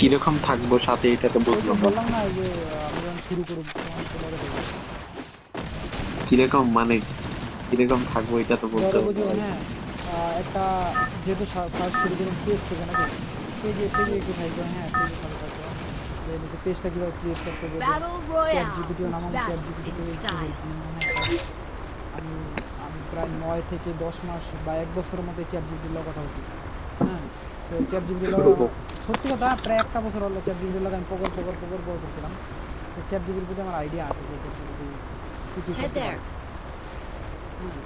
কীরকম থাকব সাথে এটা তো বুঝলাম না বললাম না যে আমি যখন শুরু করব তখন তোমাকে বলব। কীরকম মানে কীরকম থাকব এটা তো বলতে হবে হ্যাঁ আহ, একটা যেহেতু ফার্স্ট শুরু করুন পেজ থেকে নাকি পেজে পেজে একটু ট্রাই হ্যাঁ পেজে ভালো থাকবে পেজটা কীভাবে ক্রিয়েট করতে হবে চ্যাট Royale. নাম আমি চ্যাট জিপিটি in style. আমি আমি প্রায় নয় থেকে দশ মাস বা এক বছরের মধ্যে চ্যাট জিপিটির লগে কথা হচ্ছে হ্যাঁ? তো চ্যাট জিপিটির সত্যি কথা প্রায় একটা বছর হলো চ্যাট জিপিটির লগে আমি পকর পকর পকর পকর করছিলাম। তো চ্যাট জিপিটির প্রতি আমার আইডিয়া আছে যে চ্যাট জিপিটি কী কী Head করতে there. পারে। হুম।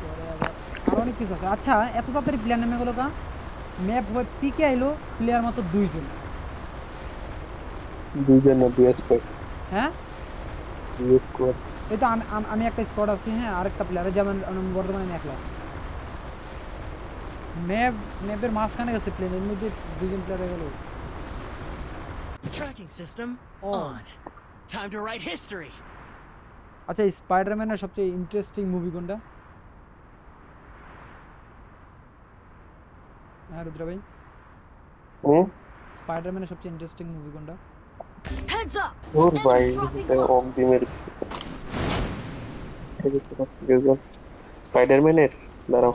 পরে আবার আরও অনেক কিছু আছে। আচ্ছা এত তাড়াতাড়ি প্লেয়ার নেমে গেলো কা ম্যাপ হয়ে পিকে আইলো প্লেয়ার মাত্র দুইজন। দুইজন না দুই স্কোয়াড হ্যাঁ? এই তো আমি আমি একটা স্কোয়াড আছি হ্যাঁ আরেকটা প্লেয়ার যেমন বর্তমানে আমি একলা। ম্যাপ ম্যাপের মাঝখানে গেছে প্লেন এর মধ্যে দুজন প্লেয়ার গেল। System On. on. Time to write history. আচ্ছা স্পাইডারম্যানের সবচেয়ে ইন্টারেস্টিং মুভি কোনটা? হ্যাঁ রুদ্র ভাই স্পাইডারম্যানের সবচেয়ে ইন্টারেস্টিং মুভি কোনটা? Heads up. ওর Enemy ভাই dropping অফ close. দি মেরে স্পাইডারম্যানের দাঁড়াও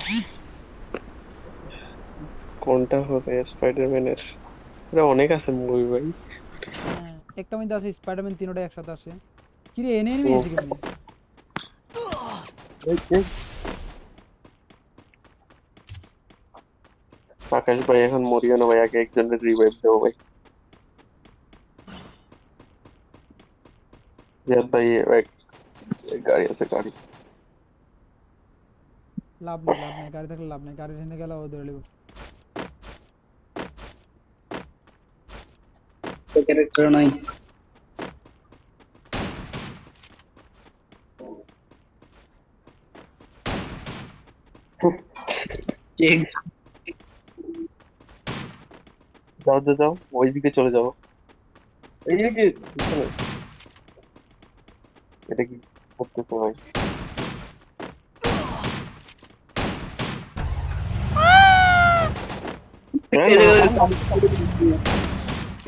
কোনটা হবে স্পাইডারম্যানের এটা অনেক আছে মুভি ভাই হ্যাঁ একটা মধ্যে আছে স্পাইডারম্যান তিনটা একসাথে আসে কি রে এনে এনে এসে। আকাশ ভাই এখন মরিও না ভাই আগে একজনের রিভাইভ দেবো ভাই জিয়াদ ভাই এক গাড়ি আছে গাড়ি লাভ নেই লাভ নেই গাড়ি থাকলে লাভ নেই গাড়ি এনে গেলে ও ধরে নেব ক্যারেক্টার নাই যাও যাও যাও ওই চলে যাও এইদিকে। এটা কি করতেছে ভাই? এই যে-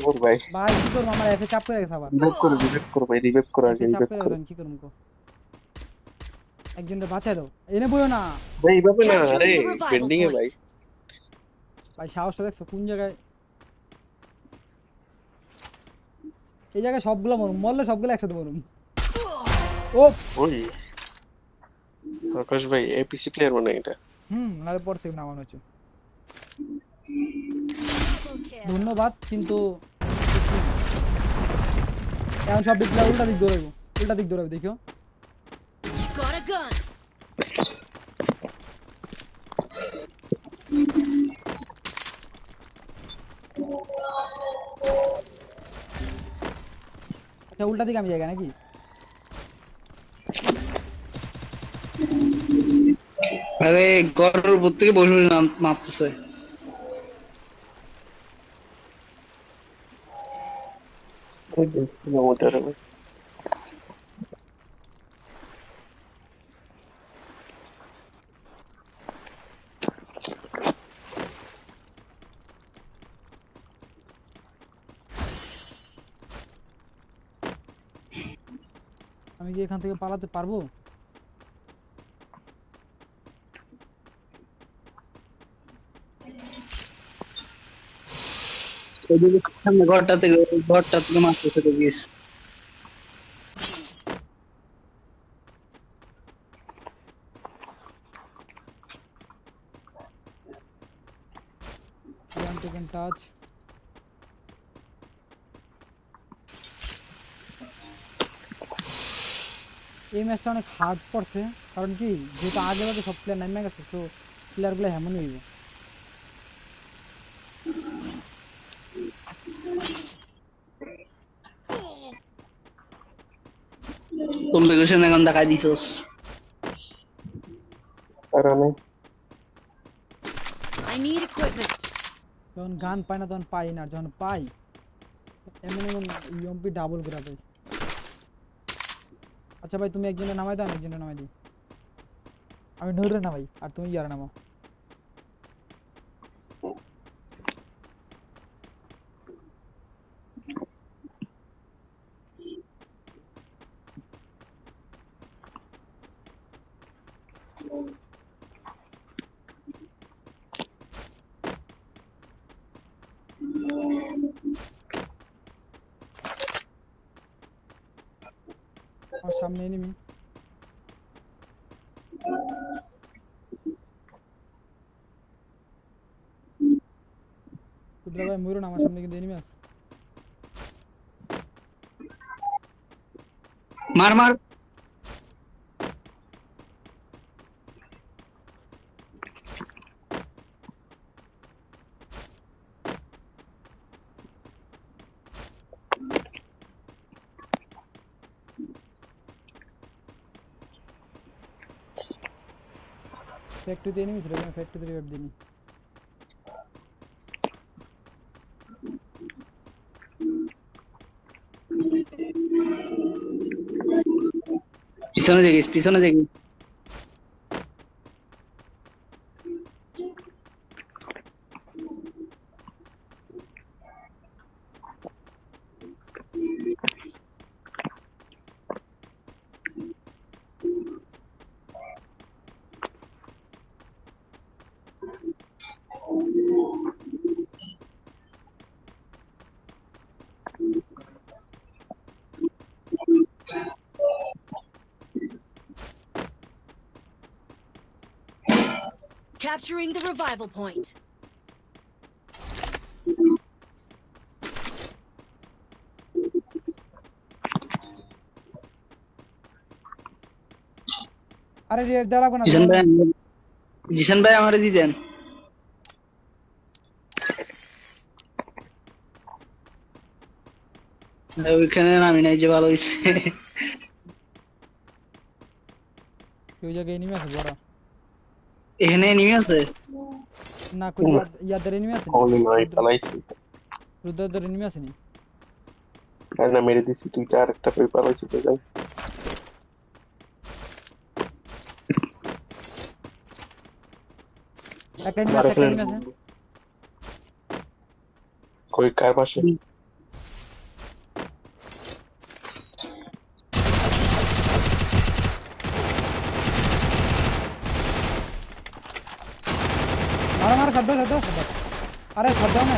ওর ভাই। ভাই কি করব? আমার এফে চাপ করে গেছে আবার। রিভাইভ করো রিভাইভ করো রিভাইভ করো আগে রিভাইভ করে করো। গেছে আমি কি করব কো? একজনটা বাঁচাই দাও। এনে বইও না। ভাই এইভাবে না আরে Capturing the revival পেন্ডিং এ ভাই। ভাই সাহসটা দেখছ? কোন জায়গায়? এই জায়গায় সবগুলো মরুম। মরলে সবগুলো একসাথে মরুম। ও ওই আকাশ ভাই এপিসি প্লেয়ার মানে এটা হুম নাহলে পর থেকে নামানো হচ্ছে ধন্যবাদ কিন্তু এখন সব দিক উল্টা দিক দৌড়াইবো উল্টা দিক দৌড়াবে দেখিও উল্টা দিকে আমি জায়গা নাকি আরে ঘরের উপর থেকে বসে বসে মারতেছে আমি কি এখান থেকে পালাতে পারব? ওইদিকে সামনে ঘরটা থেকে ওই ঘরটা থেকে মারতেছে তো গিয়েছে One second touch. এই ম্যাচটা অনেক হার্ড পড়ছে, কারণ কি, যেহেতু আগে আগে সব প্লেয়ার নামে গেছে সো প্লেয়ারগুলো হেমন হইব তোর লোকেশন এখন দেখাই দিছস কারণে I need equipment. যখন গান পাই না তখন পাই না আর যখন পাই এমন এমন ইএমপি ডাবল করে পাই আচ্ছা ভাই তুমি একজনের নামাই দাও আমি একজনের নামাই দিই। আমি নইরে নামাই আর তুমি ইয়ার নামাও। সামনে এনিমি কুদরা ভাই ময়ূর আমার সামনে কিন্তু এনিমি আছে মার মার ফ্যাক্টরিতে এনিমি ছিল এখানে ফ্যাক্টরিতে রিভাইভ দিনি পিছনে দেখিস পিছনে দেখিস Capturing the revival point. আরে রিভাইভ দেওয়া লাগবে না জিসান ভাই আমার- জিসান ভাই আমারে দিতেন ওইখানে নামি নাই যে ভালো হয়েছে ওই জায়গায় এনিমি আছে বড় এখানে নিমে আছে না কই ইয়াদের এনিমি আছে অনলি নয় পালাইছি রুদ্রদের এনিমি আছে নি আর না মেরে দিছি দুইটা আর একটা পেপার পালাইছি তো যাই একটা এনিমি আর আছে একটা এখানে এনিমি আছে কই কার পাশে মারো মারো সাদ্দ সাদ্দ সাদ্দ আরে সাদ্দ না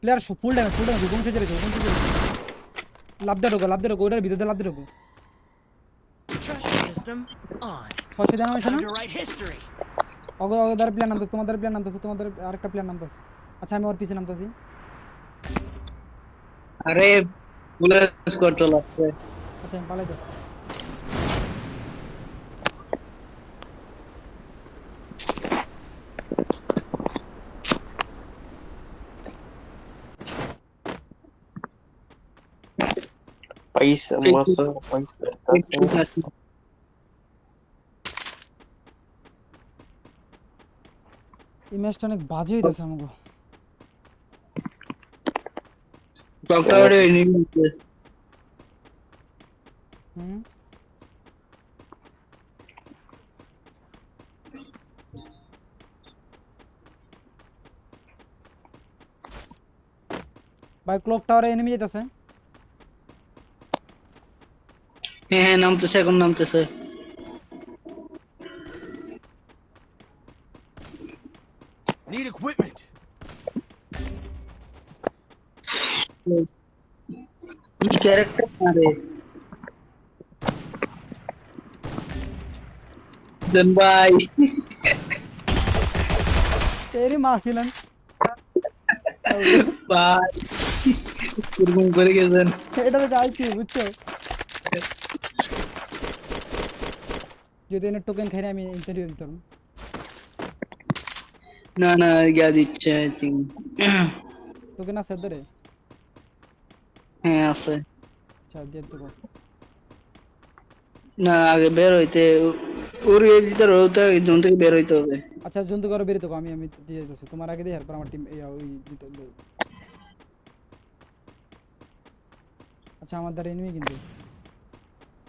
player full damage full damage কোন সেজে রেখে কোন সেজে লাভ দে ঢোকো লাভ দে ঢোকো ওটার ভিতরে লাভ দে ঢোকো। Tracking system on. ছশো জানা হয়েছে না. অগো নামতেছে তোমাদের প্ল্যান নামতেছে তোমাদের আরেকটা নামতেছে। আচ্ছা আমি ওর পিছে নামতেছি। আরে পুলিশ কন্ট্রোল আছে আচ্ছা আমি পালাইতেছি পয়সা মাসা পয়সা আছে এই ম্যাচটা অনেক বাজে হইতেছে আমাকে ডক্টর বাড়ি ওই নিমে আছে হুম ভাই ক্লক টাওয়ারে এনিমি যেতেছে হ্যাঁ হ্যাঁ নামতেছে এখন নামতেছে Need equipment. কি ক্যারেক্টার আরে দেন ভাই এরই মারছিলেন ভাই এরকম করে গেছেন এটা তো চাইছি বুঝছ যদি এনে টোকেন খাই আমি ইন্টারভিউ দিতাম না না গিয়া দিচ্ছে আই থিঙ্ক টোকেন আছে ধরে হ্যাঁ আছে। আচ্ছা দিয়ে দেবো। না আগে বের হইতে ওর এর ভিতরে হতে জোন থেকে বের হইতে হবে। আচ্ছা জন্তু করো বের দেবো আমি আমি দিয়ে দিতেছি। তোমার আগে দিয়ে এরপর আমার টিম ওই দিতে। আচ্ছা আমার দ্বারা এনিমি কিন্তু।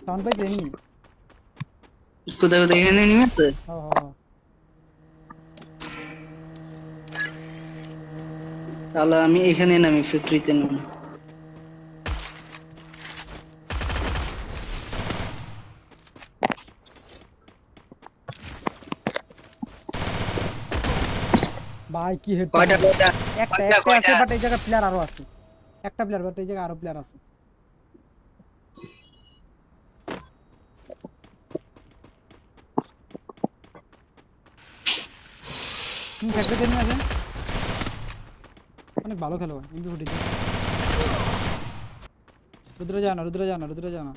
সাউন্ড পাইছে এনিমি কোথায় কোথায় এখানে নিয়ে আছে তাহলে আমি এখানে নামি ফ্যাক্টরিতে নামি ভাই কি হেড একটা একটা আছে? বাট এই জায়গায় প্লেয়ার আরও আছে একটা প্লেয়ার বাট এই জায়গায় আরও প্লেয়ার আছে হুম ফ্যাক্টরি নিয়ে আসেন অনেক ভালো খেলো এমপি ফুটি রুদ্র যা না রুদ্র যা না রুদ্র যা না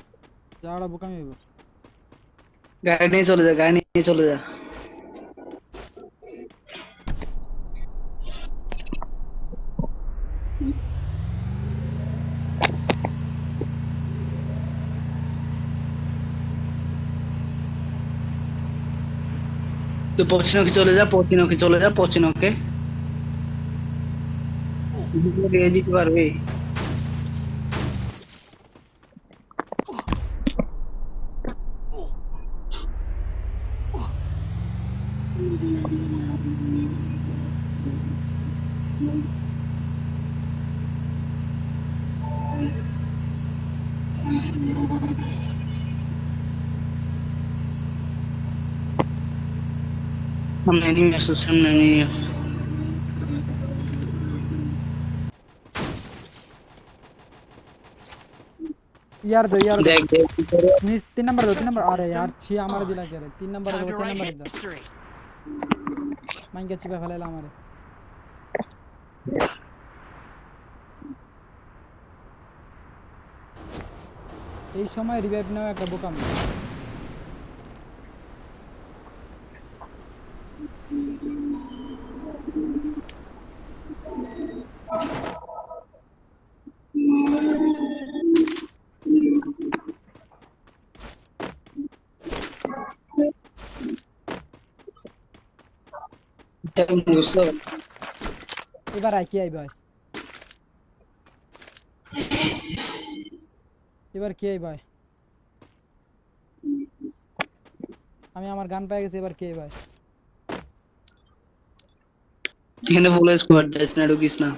যাওয়াটা বোকামি হইব গাড়ি নিয়ে চলে যা গাড়ি নিয়ে চলে যা তুই পশ্চিমকে চলে যা পশ্চিমকে চলে যা পশ্চিমকে দিয়ে দিতে পারবে সামনে নিয়ে আসো সামনে নিয়ে আসো ইয়ার দো ইয়ার দো দেখ দেখ কি করে। নিস তিন নাম্বার দো তিন यार কে রে তিন নাম্বার Time দো to তিন write নাম্বার দো history. মাইকে চিপে ফেলাইলা আমারে এই সময় রিভাইভ নেওয়া একটা বোকামি এটা বুঝছ? এবার আই কি আইবা এবার কি আইবা আমি আমার গান পেয়ে গেছি এবার কে ভাই এখানে ফুল স্কোয়াড ড্রেস না ঢুকিস না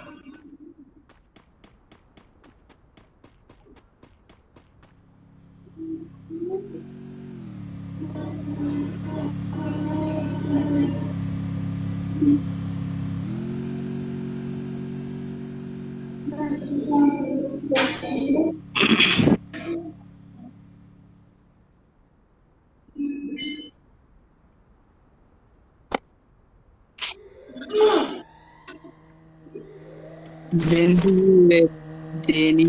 জেনি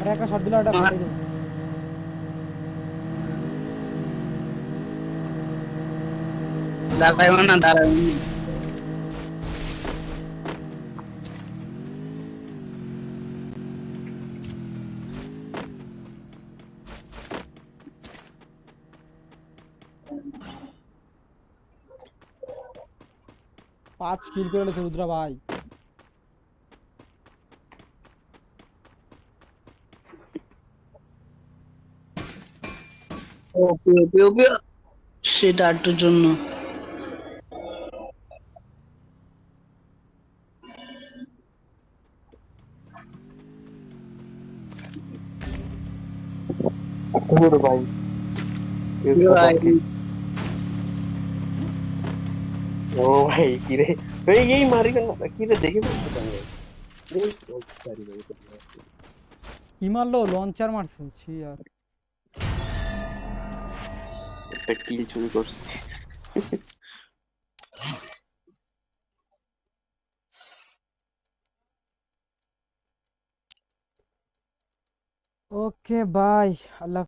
আরে একটা শট দিলে ওটা দাঁড়াইও না দাঁড়াইও পাঁচ কিল করে লেছে রুদ্রা ভাই। ওপি ওপি ওপি সেটা আটটার জন্য ওরে ভাই ভাই, ও ভাই কি রে এই এই মারিবেন না কি রে দেখে বলতে পারে এই ও, sorry ভাই, এটা ভুল হয়েছে। কি মারলো লঞ্চার মারছে ছি আর একটা কিল চুরি করছে ওকে বাই আল্লাহ